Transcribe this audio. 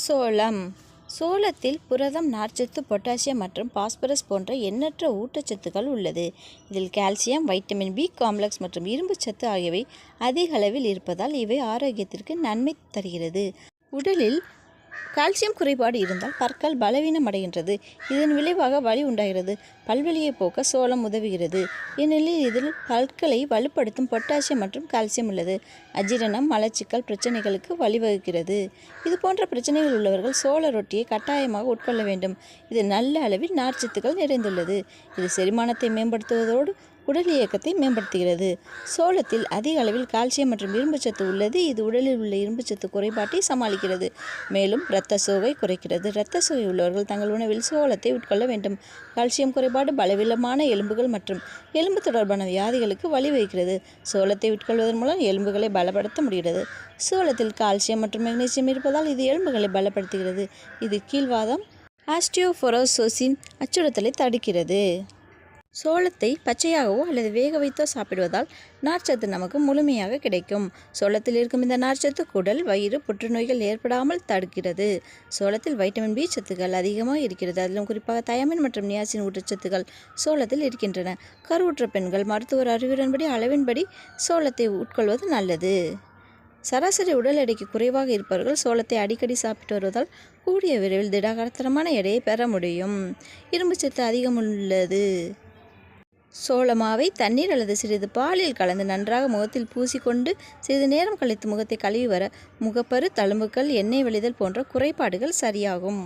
சோளம். சோளத்தில் புரதம் நார்ச்சத்து பொட்டாசியம் மற்றும் பாஸ்பரஸ் போன்ற எண்ணற்ற ஊட்டச்சத்துக்கள் உள்ளது. இதில் கால்சியம் வைட்டமின் பி காம்ப்ளெக்ஸ் மற்றும் இரும்புச்சத்து ஆகியவை அதிக அளவில் இருப்பதால் இவை ஆரோக்கியத்திற்கு நன்மை தருகிறது. உடலில் கால்சியம் குறைபாடு இருந்தால் பற்கள் பலவீனம் அடைகின்றது இதன் விளைவாக வலி உண்டாகிறது. பல்வெளியை போக்க சோளம் உதவுகிறது. ஏனெனில் இதில் பற்களை வலுப்படுத்தும் பொட்டாசியம் மற்றும் கால்சியம் உள்ளது. அஜீரணம் மலச்சிக்கல் பிரச்சனைகளுக்கு வழிவகுக்கிறது. இது போன்ற பிரச்சனைகள் உள்ளவர்கள் சோள ரொட்டியை கட்டாயமாக உட்கொள்ள வேண்டும். இது நல்ல அளவில் நார்ச்சத்துக்கள் நிறைந்துள்ளது. இது செரிமானத்தை மேம்படுத்துவதோடு உடல் இயக்கத்தை மேம்படுத்துகிறது. சோளத்தில் அதிக அளவில் கால்சியம் மற்றும் இரும்புச்சத்து உள்ளது. இது உடலில் உள்ள இரும்புச்சத்து குறைபாட்டை சமாளிக்கிறது. மேலும் இரத்த சோவை குறைக்கிறது. இரத்த சோகை உள்ளவர்கள் தங்கள் உணவில் சோளத்தை உட்கொள்ள வேண்டும். கால்சியம் குறைபாடு பலவீனமான எலும்புகள் மற்றும் எலும்பு தொடர்பான வியாதிகளுக்கு வழிவகுக்கிறது சோளத்தை உட்கொள்வதன் மூலம் எலும்புகளை பலப்படுத்த முடிகிறது. சோளத்தில் கால்சியம் மற்றும் மெக்னீசியம் இருப்பதால் இது எலும்புகளை பலப்படுத்துகிறது. இது கீழ்வாதம் ஆஸ்டியோஃபோரோசோசின் அச்சுறுத்தலை தடுக்கிறது. சோளத்தை பச்சையாகவோ அல்லது வேக வைத்தோ சாப்பிடுவதால் நார்ச்சத்து நமக்கு முழுமையாக கிடைக்கும். சோளத்தில் இருக்கும் இந்த நார்ச்சத்து குடல் வயிறு புற்றுநோய்கள் ஏற்படாமல் தடுக்கிறது. சோளத்தில் வைட்டமின் பி சத்துக்கள் அதிகமாக இருக்கிறது. அதிலும் குறிப்பாக தயமின் மற்றும் நியாசின் ஊட்டச்சத்துக்கள் சோளத்தில் இருக்கின்றன. கருவுற்ற பெண்கள் மருத்துவர் அறிவுரையின்படி அளவின்படி சோளத்தை உட்கொள்வது நல்லது. சராசரி உடல் எடைக்கு குறைவாக இருப்பவர்கள் சோளத்தை அடிக்கடி சாப்பிட்டு வருவதால் கூடிய விரைவில் திடகாரத்தனமான எடையை பெற முடியும். இரும்புச்சத்து அதிகம் உள்ளது. சோளமாவை தண்ணீர் அல்லது சிறிது பாலில் கலந்து நன்றாக முகத்தில் பூசிக்கொண்டு சிறிது நேரம் கழித்து முகத்தை கழுவி வர முகப்பரு தழும்புகள் எண்ணெய் வழிதல் போன்ற குறைபாடுகள் சரியாகும்.